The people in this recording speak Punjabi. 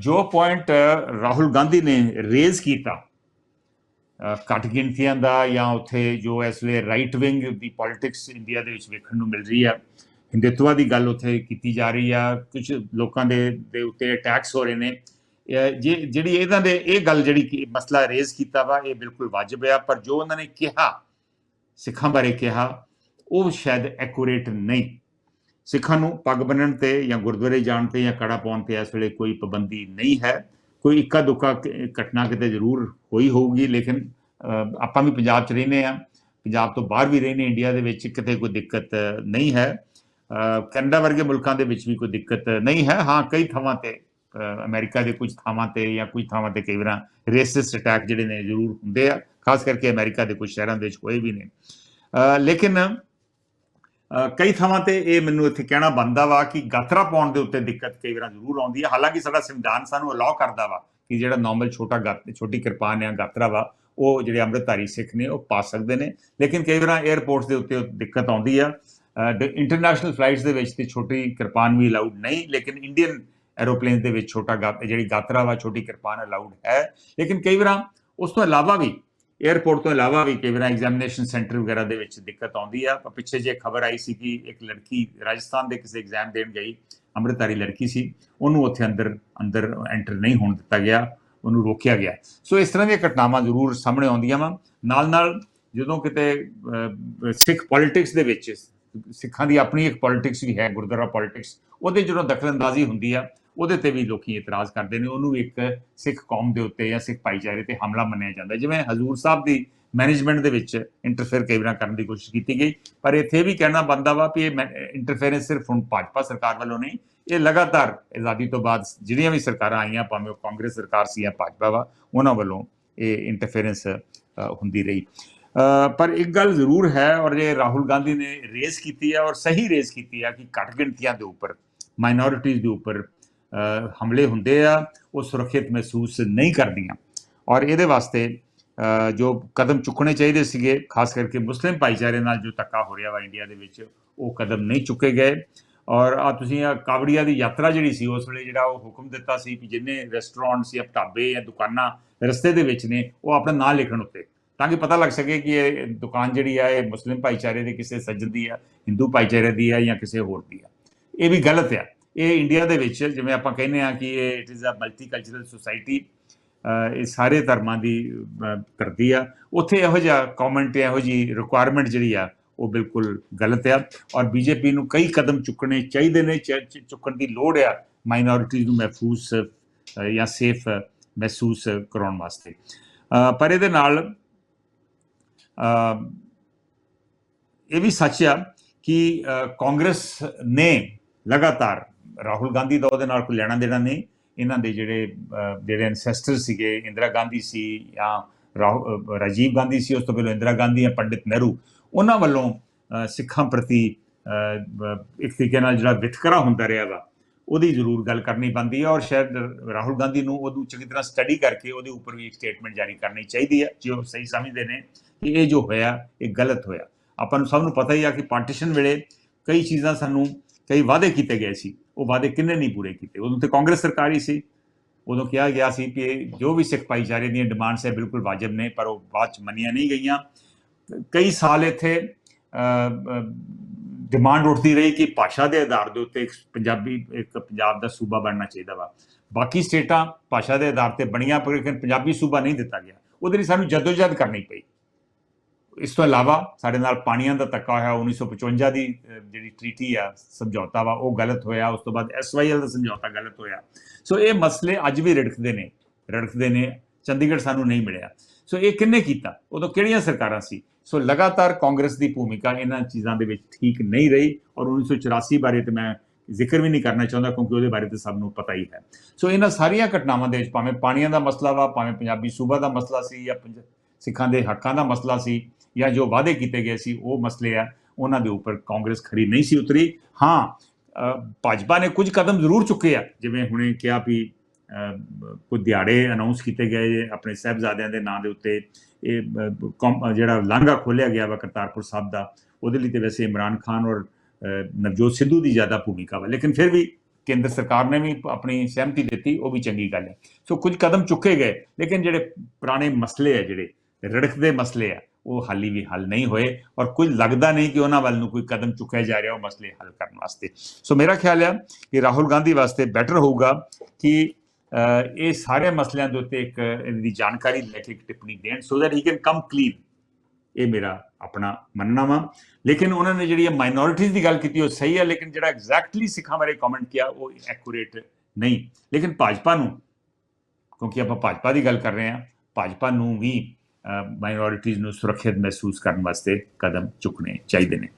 ਜੋ ਪੁਆਇੰਟ ਰਾਹੁਲ ਗਾਂਧੀ ਨੇ ਰੇਜ਼ ਕੀਤਾ ਘੱਟ ਗਿਣਤੀਆਂ ਦਾ ਜਾਂ ਉੱਥੇ ਜੋ ਇਸ ਵੇਲੇ ਰਾਈਟ ਵਿੰਗ ਦੀ ਪੋਲਿਟਿਕਸ ਇੰਡੀਆ ਦੇ ਵਿੱਚ ਵੇਖਣ ਨੂੰ ਮਿਲ ਰਹੀ ਆ ਹਿੰਦੂਤਵਾ ਦੀ ਗੱਲ ਉੱਥੇ ਕੀਤੀ ਜਾ ਰਹੀ ਆ ਕੁਝ ਲੋਕਾਂ ਦੇ ਦੇ ਉੱਤੇ ਅਟੈਕਸ ਹੋ ਰਹੇ ਨੇ ਜੇ, ਜਿਹੜੀ ਇਹਨਾਂ ਦੇ, ਇਹ ਗੱਲ ਜਿਹੜੀ ਮਸਲਾ ਰੇਜ਼ ਕੀਤਾ ਵਾ, ਇਹ ਬਿਲਕੁਲ ਵਾਜਬ ਆ, ਪਰ ਜੋ ਉਹਨਾਂ ਨੇ ਕਿਹਾ, ਸਿੱਖਾਂ ਬਾਰੇ ਕਿਹਾ, ਉਹ ਸ਼ਾਇਦ ਐਕੂਰੇਟ ਨਹੀਂ। ਸਿੱਖਾਂ ਨੂੰ ਪੱਗ ਬੰਨਣ ਤੇ ਜਾਂ ਗੁਰਦੁਆਰੇ ਜਾਣ ਤੇ ਜਾਂ ਕੜਾ ਪਾਉਣ ਤੇ ਇਸ ਵੇਲੇ ਕੋਈ ਪਾਬੰਦੀ ਨਹੀਂ ਹੈ। ਕੋਈ ਇੱਕਾ ਦੁੱਕਾ ਘਟਨਾ ਕਿਤੇ ਜ਼ਰੂਰ ਹੋਈ ਹੋਊਗੀ ਲੇਕਿਨ ਆਪਾਂ ਵੀ ਪੰਜਾਬ 'ਚ ਰਹਿੰਦੇ ਆ ਪੰਜਾਬ ਤੋਂ ਬਾਹਰ ਵੀ ਰਹਿੰਦੇ ਇੰਡੀਆ ਦੇ ਵਿੱਚ ਕਿਤੇ ਕੋਈ ਦਿੱਕਤ ਨਹੀਂ ਹੈ। ਕੈਨੇਡਾ ਵਰਗੇ ਮੁਲਕਾਂ ਦੇ ਵਿੱਚ ਵੀ ਕੋਈ ਦਿੱਕਤ ਨਹੀਂ ਹੈ। ਹਾਂ ਕਈ ਥਾਵਾਂ ਤੇ ਅ, ਅਮਰੀਕਾ ਦੇ ਕੁਝ ਥਾਵਾਂ ਤੇ ਜਾਂ ਕੁਝ ਥਾਵਾਂ ਤੇ ਕਈ ਵਾਰ ਰੇਸਿਸਟ ਅਟੈਕ ਜਿਹੜੇ ਨੇ ਜ਼ਰੂਰ ਹੁੰਦੇ ਆ। ਖਾਸ ਕਰਕੇ ਅਮਰੀਕਾ ਦੇ ਕੁਝ ਸ਼ਹਿਰਾਂ ਦੇ ਵਿੱਚ ਹੋਏ ਵੀ ਨੇ। ਲੇਕਿਨ ਕਈ ਥਾਵਾਂ ਤੇ ਇਹ ਮੈਨੂੰ ਇੱਥੇ ਕਹਿਣਾ ਬੰਦਾ ਵਾ ਕਿ ਗਾਤਰਾ ਪਾਉਣ ਦੇ ਉੱਤੇ ਦਿੱਕਤ ਕਈ ਵਾਰ ਜ਼ਰੂਰ ਆਉਂਦੀ ਹੈ। ਹਾਲਾਂਕਿ ਸਾਡਾ ਸੰਵਿਧਾਨ ਸਾਨੂੰ ਅਲਾਉ ਕਰਦਾ ਵਾ ਕਿ ਜਿਹੜਾ ਨਾਰਮਲ ਛੋਟਾ ਗਾਤ ਛੋਟੀ ਕਿਰਪਾਨ ਆ ਗਾਤਰਾ ਵਾ, ਉਹ ਜਿਹੜੇ ਅੰਮ੍ਰਿਤਧਾਰੀ ਸਿੱਖ ਨੇ, ਉਹ ਪਾ ਸਕਦੇ ਨੇ। ਲੇਕਿਨ ਕਈ ਵਾਰ 에ਅਰਪੋਰਟਸ ਦੇ ਉੱਤੇ ਉਹ ਦਿੱਕਤ ਆਉਂਦੀ ਆ। ਇੰਟਰਨੈਸ਼ਨਲ ਫਲਾਈਟਸ ਦੇ ਵਿੱਚ ਤੇ ਛੋਟੀ ਕਿਰਪਾਨ ਵੀ ਅਲਾਉਡ ਨਹੀਂ, ਲੇਕਿਨ ਇੰਡੀਅਨ ਐਰੋਪਲੇਨਸ ਦੇ ਵਿੱਚ ਛੋਟਾ ਗਾ ਜਿਹੜੀ ਗਾਤਰਾ ਵਾ, ਛੋਟੀ ਕਿਰਪਾਨ ਅਲਾਉਡ ਹੈ। ਲੇਕਿਨ ਕਈ ਵਾਰ ਉਸ ਤੋਂ ਇਲਾਵਾ ਵੀ 에ਅਰਪੋਰਟ ਤੋਂ ਇਲਾਵਾ ਵੀ ਕਈ ਵਾਰ ਐਗਜ਼ਾਮੀਨੇਸ਼ਨ ਸੈਂਟਰ ਵਗੈਰਾ ਦੇ ਵਿੱਚ ਦਿੱਕਤ ਆਉਂਦੀ ਆ। ਪਿੱਛੇ ਜੇ ਖਬਰ ਆਈ ਸੀ ਕਿ ਇੱਕ ਲੜਕੀ ਰਾਜਸਥਾਨ ਦੇ ਕਿਸੇ ਐਗਜ਼ਾਮ ਦੇਣ ਗਈ, ਅੰਮ੍ਰਿਤਧਾਰੀ ਲੜਕੀ ਸੀ। ਉਹਨੂੰ ਉੱਥੇ ਅੰਦਰ ਅੰਦਰ ਐਂਟਰ ਨਹੀਂ ਹੋਣ ਦਿੱਤਾ ਗਿਆ, ਉਹਨੂੰ ਰੋਕਿਆ ਗਿਆ। ਸੋ ਇਸ ਤਰ੍ਹਾਂ ਦੀਆਂ ਘਟਨਾਵਾਂ ਜ਼ਰੂਰ ਸਾਹਮਣੇ ਆਉਂਦੀਆਂ ਵਾ। ਨਾਲ ਨਾਲ ਜਦੋਂ ਕਿਤੇ ਸਿੱਖ ਪੋਲਿਟਿਕਸ ਦੇ ਵਿੱਚ, ਸਿੱਖਾਂ ਦੀ ਆਪਣੀ ਇੱਕ ਪੋਲਿਟਿਕਸ ਵੀ ਹੈ, ਗੁਰਦੁਆਰਾ ਪੋਲਿਟਿਕਸ ਉਹਦੇ ਜਦੋਂ ਦਖਲਅੰਦਾਜ਼ੀ ਹੁੰਦੀ ਆ ਉਹਦੇ ਤੇ ਵੀ ਲੋਕੀ ਇਤਰਾਜ਼ ਕਰਦੇ ਨੇ। ਉਹਨੂੰ ਵੀ ਇੱਕ ਸਿੱਖ ਕੌਮ ਦੇ ਉੱਤੇ ਜਾਂ ਸਿੱਖ ਭਾਈਚਾਰੇ ਤੇ ਹਮਲਾ ਮੰਨਿਆ ਜਾਂਦਾ। ਜਿਵੇਂ ਹਜ਼ੂਰ ਸਾਹਿਬ ਦੀ ਮੈਨੇਜਮੈਂਟ ਦੇ ਵਿੱਚ ਇੰਟਰਫੇਅਰ ਕਈ ਵਾਰ ਕਰਨ ਦੀ ਕੋਸ਼ਿਸ਼ ਕੀਤੀ ਗਈ। ਪਰ ਇੱਥੇ ਵੀ ਕਹਿਣਾ ਬੰਦਾ ਵਾ ਕਿ ਇਹ ਇੰਟਰਫੇਰੈਂਸ ਸਿਰਫ ਹੁਣ ਭਾਜਪਾ ਸਰਕਾਰ ਵੱਲੋਂ ਨਹੀਂ, ਇਹ ਲਗਾਤਾਰ ਆਜ਼ਾਦੀ ਤੋਂ ਬਾਅਦ ਜਿਹੜੀਆਂ ਵੀ ਸਰਕਾਰਾਂ ਆਈਆਂ, ਭਾਵੇਂ ਉਹ ਕਾਂਗਰਸ ਸਰਕਾਰ ਸੀ ਜਾਂ ਭਾਜਪਾ ਵਾ, ਉਹਨਾਂ ਵੱਲੋਂ ਇਹ ਇੰਟਰਫੇਰੈਂਸ ਹੁੰਦੀ ਰਹੀ। ਪਰ ਇੱਕ ਗੱਲ ਜ਼ਰੂਰ ਹੈ ਔਰ ਇਹ ਰਾਹੁਲ ਗਾਂਧੀ ਨੇ ਰੇਸ ਕੀਤੀ ਹੈ ਔਰ ਸਹੀ ਰੇਸ ਕੀਤੀ ਹੈ ਕਿ ਘੱਟ ਗਿਣਤੀਆਂ ਦੇ ਉੱਪਰ ਮਾਈਨੋਰਿਟੀਜ਼ ਦੇ ਉੱਪਰ ਹਮਲੇ ਹੁੰਦੇ ਆ, ਉਹ ਸੁਰੱਖਿਅਤ ਮਹਿਸੂਸ ਨਹੀਂ ਕਰਦੀਆਂ। ਔਰ ਇਹਦੇ ਵਾਸਤੇ ਜੋ ਕਦਮ ਚੁੱਕਣੇ ਚਾਹੀਦੇ ਸੀਗੇ, ਖਾਸ ਕਰਕੇ ਮੁਸਲਿਮ ਭਾਈਚਾਰੇ ਨਾਲ ਜੋ ਧੱਕਾ ਹੋ ਰਿਹਾ ਵਾ ਇੰਡੀਆ ਦੇ ਵਿੱਚ, ਉਹ ਕਦਮ ਨਹੀਂ ਚੁੱਕੇ ਗਏ। ਔਰ ਆ ਤੁਸੀਂ ਆ ਕਾਵੜੀਆ ਦੀ ਯਾਤਰਾ ਜਿਹੜੀ ਸੀ, ਉਸ ਵੇਲੇ ਜਿਹੜਾ ਉਹ ਹੁਕਮ ਦਿੱਤਾ ਸੀ ਕਿ ਜਿੰਨੇ ਰੈਸਟੋਰੈਂਟਸ ਜਾਂ ਢਾਬੇ ਜਾਂ ਦੁਕਾਨਾਂ ਰਸਤੇ ਦੇ ਵਿੱਚ ਨੇ, ਉਹ ਆਪਣਾ ਨਾਂ ਲਿਖਣ ਉੱਤੇ। ਤਾਂ ਕਿ ਪਤਾ ਲੱਗ ਸਕੇ ਕਿ ਇਹ ਦੁਕਾਨ ਜਿਹੜੀ ਆ, ਇਹ ਮੁਸਲਿਮ ਭਾਈਚਾਰੇ ਦੇ ਕਿਸੇ ਸੱਜਣ ਦੀ ਆ, ਹਿੰਦੂ ਭਾਈਚਾਰੇ ਦੀ ਆ ਜਾਂ ਕਿਸੇ ਹੋਰ ਦੀ ਆ। ਇਹ ਵੀ ਗਲਤ ਆ। ਇਹ ਇੰਡੀਆ ਦੇ ਵਿੱਚ ਜਿਵੇਂ ਆਪਾਂ ਕਹਿੰਦੇ ਆ ਕਿ ਇਹ it is a multicultural society ਇਹ ਸਾਰੇ ਧਰਮਾਂ ਦੀ ਕਰਦੀ ਆ। ਉੱਥੇ ਇਹੋ ਜਿਹਾ ਕਮੈਂਟ ਇਹੋ ਜੀ ਰਿਕੁਆਇਰਮੈਂਟ ਜਿਹੜੀ ਆ, ਉਹ ਬਿਲਕੁਲ ਗਲਤ ਆ। ਔਰ ਬੀਜੇਪੀ ਨੂੰ ਕਈ ਕਦਮ ਚੁੱਕਣੇ ਚਾਹੀਦੇ ਨੇ, ਚ- ਚੁੱਕਣ ਦੀ ਲੋੜ ਆ ਮਾਈਨੋਰਿਟੀਜ਼ ਨੂੰ ਮਹਿਫੂਜ਼ ਜਾਂ ਸੇਫ ਮਹਿਸੂਸ ਕਰਾਉਣ ਵਾਸਤੇ। ਪਰ ਇਹਦੇ ਨਾਲ ਇਹ ਵੀ ਸੱਚ ਆ ਕਿ ਕਾਂਗਰਸ ਨੇ ਲਗਾਤਾਰ ਰਾਹੁਲ ਗਾਂਧੀ ਦਾ ਉਹਦੇ ਨਾਲ ਕੋਈ ਲੈਣਾ ਦੇਣਾ ਨਹੀਂ। ਇਹਨਾਂ ਦੇ ਜਿਹੜੇ ਜਿਹੜੇ ਐਨਸੈਸਟਰ ਸੀਗੇ, ਇੰਦਰਾ ਗਾਂਧੀ ਸੀ ਜਾਂ ਰਾਹੁ- ਰਾਜੀਵ ਗਾਂਧੀ ਸੀ, ਉਸ ਤੋਂ ਪਹਿਲਾਂ ਇੰਦਰਾ ਗਾਂਧੀ ਜਾਂ ਪੰਡਿਤ ਨਹਿਰੂ। ਉਹਨਾਂ ਵੱਲੋਂ ਸਿੱਖਾਂ ਪ੍ਰਤੀ ਇੱਕ ਤਰੀਕੇ ਨਾਲ ਜਿਹੜਾ ਵਿਤਕਰਾ ਹੁੰਦਾ ਰਿਹਾ ਵਾ, ਉਹਦੀ ਜ਼ਰੂਰ ਗੱਲ ਕਰਨੀ ਪੈਂਦੀ ਹੈ ਔਰ ਸ਼ਾਇਦ ਰਾਹੁਲ ਗਾਂਧੀ ਨੂੰ ਉਹਨੂੰ ਚੰਗੀ ਤਰ੍ਹਾਂ ਸਟੱਡੀ ਕਰਕੇ ਉਹਦੇ ਉੱਪਰ ਵੀ ਇੱਕ ਸਟੇਟਮੈਂਟ ਜਾਰੀ ਕਰਨੀ ਚਾਹੀਦੀ ਹੈ, ਜੇ ਉਹ ਸਹੀ ਸਮਝਦੇ ਨੇ ਕਿ ਇਹ ਜੋ ਹੋਇਆ, ਇਹ ਗਲਤ ਹੋਇਆ। ਆਪਾਂ ਨੂੰ ਸਭ ਨੂੰ ਪਤਾ ਹੀ ਆ ਕਿ ਪਾਰਟੀਸ਼ਨ ਵੇਲੇ ਕਈ ਚੀਜ਼ਾਂ ਸਾਨੂੰ ਕਈ ਵਾਅਦੇ ਕੀਤੇ ਗਏ ਸੀ। ਉਹ ਵਾਅਦੇ ਕਿੰਨੇ ਨਹੀਂ ਪੂਰੇ ਕੀਤੇ। ਉਦੋਂ ਤੇ ਕਾਂਗਰਸ ਸਰਕਾਰ ਹੀ ਸੀ। ਉਦੋਂ ਕਿਹਾ ਗਿਆ ਸੀ ਕਿ ਜੋ ਵੀ ਸਿੱਖ ਭਾਈਚਾਰੇ ਦੀਆਂ ਡਿਮਾਂਡਸ ਹੈ, ਬਿਲਕੁਲ ਵਾਜਬ ਨੇ, ਪਰ ਉਹ ਬਾਅਦ ਚ ਮੰਨੀਆਂ ਨਹੀਂ ਗਈਆਂ। ਕਈ ਸਾਲ ਇੱਥੇ ਡਿਮਾਂਡ ਉੱਠਦੀ ਰਹੀ ਕਿ ਭਾਸ਼ਾ ਦੇ ਆਧਾਰ ਦੇ ਉੱਤੇ ਇੱਕ ਪੰਜਾਬੀ, ਇੱਕ ਪੰਜਾਬ ਦਾ ਸੂਬਾ ਬਣਨਾ ਚਾਹੀਦਾ ਵਾ। ਬਾਕੀ ਸਟੇਟਾਂ ਭਾਸ਼ਾ ਦੇ ਆਧਾਰ ਤੇ ਬਣੀਆਂ, ਪਰ ਪੰਜਾਬੀ ਸੂਬਾ ਨਹੀਂ ਦਿੱਤਾ ਗਿਆ। ਉਹਦੇ ਲਈ ਸਾਨੂੰ ਜਦੋਜਹਿਦ ਕਰਨੀ ਪਈ। ਇਸ ਤੋਂ ਇਲਾਵਾ ਸਾਡੇ ਨਾਲ ਪਾਣੀਆਂ ਦਾ ਤੱਕਾ ਹੋਇਆ 1955 ਦੀ ਜਿਹੜੀ ਟ੍ਰੀਟੀ ਆ, ਸਮਝੌਤਾ ਵਾ, ਉਹ ਗਲਤ ਹੋਇਆ। ਉਸ ਤੋਂ ਬਾਅਦ ਐਸਵਾਈਐਲ ਦਾ ਸਮਝੌਤਾ ਗਲਤ ਹੋਇਆ। ਸੋ ਇਹ ਮਸਲੇ ਅੱਜ ਵੀ ਰੜਕਦੇ ਨੇ ਰੜਕਦੇ ਨੇ, ਚੰਡੀਗੜ੍ਹ ਸਾਨੂੰ ਨਹੀਂ ਮਿਲਿਆ। ਸੋ ਇਹ ਕਿੰਨੇ ਕੀਤਾ? ਉਦੋਂ ਕਿਹੜੀਆਂ ਸਰਕਾਰਾਂ ਸੀ? ਸੋ ਲਗਾਤਾਰ ਕਾਂਗਰਸ ਦੀ ਭੂਮਿਕਾ ਇਹਨਾਂ ਚੀਜ਼ਾਂ ਦੇ ਵਿੱਚ ਠੀਕ ਨਹੀਂ ਰਹੀ ਔਰ 1984 ਬਾਰੇ ਤੇ ਮੈਂ ਜ਼ਿਕਰ ਵੀ ਨਹੀਂ ਕਰਨਾ ਚਾਹੁੰਦਾ ਕਿਉਂਕਿ ਉਹਦੇ ਬਾਰੇ ਤੇ ਸਭ ਨੂੰ ਪਤਾ ਹੀ ਹੈ। ਸੋ ਇਹਨਾਂ ਸਾਰੀਆਂ ਘਟਨਾਵਾਂ ਦੇ ਵਿੱਚ ਭਾਵੇਂ ਪਾਣੀਆਂ ਦਾ ਮਸਲਾ ਵਾ, ਭਾਵੇਂ ਪੰਜਾਬੀ ਸੂਬਾ ਦਾ ਮਸਲਾ ਸੀ ਜਾਂ ਪੰਜ- ਸਿੱਖਾਂ ਦੇ ਹੱਕਾਂ ਦਾ ਮਸਲਾ ਸੀ ਜਾਂ ਜੋ ਵਾਅਦੇ ਕੀਤੇ ਗਏ ਸੀ, ਉਹ ਮਸਲੇ ਆ, ਉਹਨਾਂ ਦੇ ਉੱਪਰ ਕਾਂਗਰਸ ਖਰੀ ਨਹੀਂ ਸੀ ਉਤਰੀ। ਹਾਂ ਭਾਜਪਾ ਨੇ ਕੁਝ ਕਦਮ ਜ਼ਰੂਰ ਚੁੱਕੇ ਆ, ਜਿਵੇਂ ਹੁਣੇ ਕਿਹਾ ਵੀ ਕੋਈ ਦਿਹਾੜੇ ਅਨਾਉਂਸ ਕੀਤੇ ਗਏ ਆਪਣੇ ਸਾਹਿਬਜ਼ਾਦਿਆਂ ਦੇ ਨਾਂ ਦੇ ਉੱਤੇ। ਇਹ ਕੌਮ- ਜਿਹੜਾ ਲਾਂਘਾ ਖੋਲਿਆ ਗਿਆ ਵਾ ਕਰਤਾਰਪੁਰ ਸਾਹਿਬ ਦਾ, ਉਹਦੇ ਲਈ ਤੇ ਵੈਸੇ ਇਮਰਾਨ ਖਾਨ ਔਰ ਨਵਜੋਤ ਸਿੱਧੂ ਦੀ ਜ਼ਿਆਦਾ ਭੂਮਿਕਾ ਵਾ। ਲੇਕਿਨ ਫਿਰ ਵੀ ਕੇਂਦਰ ਸਰਕਾਰ ਨੇ ਵੀ ਆਪਣੀ ਸਹਿਮਤੀ ਦਿੱਤੀ, ਉਹ ਵੀ ਚੰਗੀ ਗੱਲ ਹੈ। ਸੋ ਕੁਝ ਕਦਮ ਚੁੱਕੇ ਗਏ, ਲੇਕਿਨ ਜਿਹੜੇ ਪੁਰਾਣੇ ਮਸਲੇ ਆ, ਜਿਹੜੇ ਰੜਕਦੇ ਮਸਲੇ ਆ ਉਹ ਹਾਲੀ ਵੀ ਹੱਲ ਨਹੀਂ ਹੋਏ ਔਰ ਕੋਈ ਲੱਗਦਾ ਨਹੀਂ ਕਿ ਉਹਨਾਂ ਵੱਲ ਨੂੰ ਕੋਈ ਕਦਮ ਚੁੱਕਿਆ ਜਾ ਰਿਹਾ ਉਹ ਮਸਲੇ ਹੱਲ ਕਰਨ ਵਾਸਤੇ। ਸੋ ਮੇਰਾ ਖਿਆਲ ਹੈ ਕਿ ਰਾਹੁਲ ਗਾਂਧੀ ਵਾਸਤੇ ਬੈਟਰ ਹੋਊਗਾ ਕਿ ਇਹ ਸਾਰੇ ਮਸਲਿਆਂ ਦੇ ਉੱਤੇ ਇੱਕ ਇਹਦੀ ਜਾਣਕਾਰੀ ਲੈ ਕੇ ਇੱਕ ਟਿੱਪਣੀ ਦੇਣ so that he can come clean ਇਹ ਮੇਰਾ ਆਪਣਾ ਮੰਨਣਾ ਵਾ। ਲੇਕਿਨ ਉਹਨਾਂ ਨੇ ਜਿਹੜੀ ਮਾਈਨੋਰਿਟੀਜ਼ ਦੀ ਗੱਲ ਕੀਤੀ ਉਹ ਸਹੀ ਹੈ ਲੇਕਿਨ ਜਿਹੜਾ ਐਗਜ਼ੈਕਟਲੀ ਸਿੱਖਾਂ ਬਾਰੇ ਕਮੈਂਟ ਕੀਤਾ ਉਹ ਐਕੂਰੇਟ ਨਹੀਂ। ਲੇਕਿਨ ਭਾਜਪਾ ਨੂੰ, ਕਿਉਂਕਿ ਆਪਾਂ ਭਾਜਪਾ ਦੀ ਗੱਲ ਕਰ ਰਹੇ ਹਾਂ, ਭਾਜਪਾ ਨੂੰ ਵੀ ਮਾਈਨੋਰਿਟੀਜ਼ ਨੂੰ ਸੁਰੱਖਿਅਤ ਮਹਿਸੂਸ ਕਰਨ ਵਾਸਤੇ ਕਦਮ ਚੁੱਕਣੇ ਚਾਹੀਦੇ ਨੇ।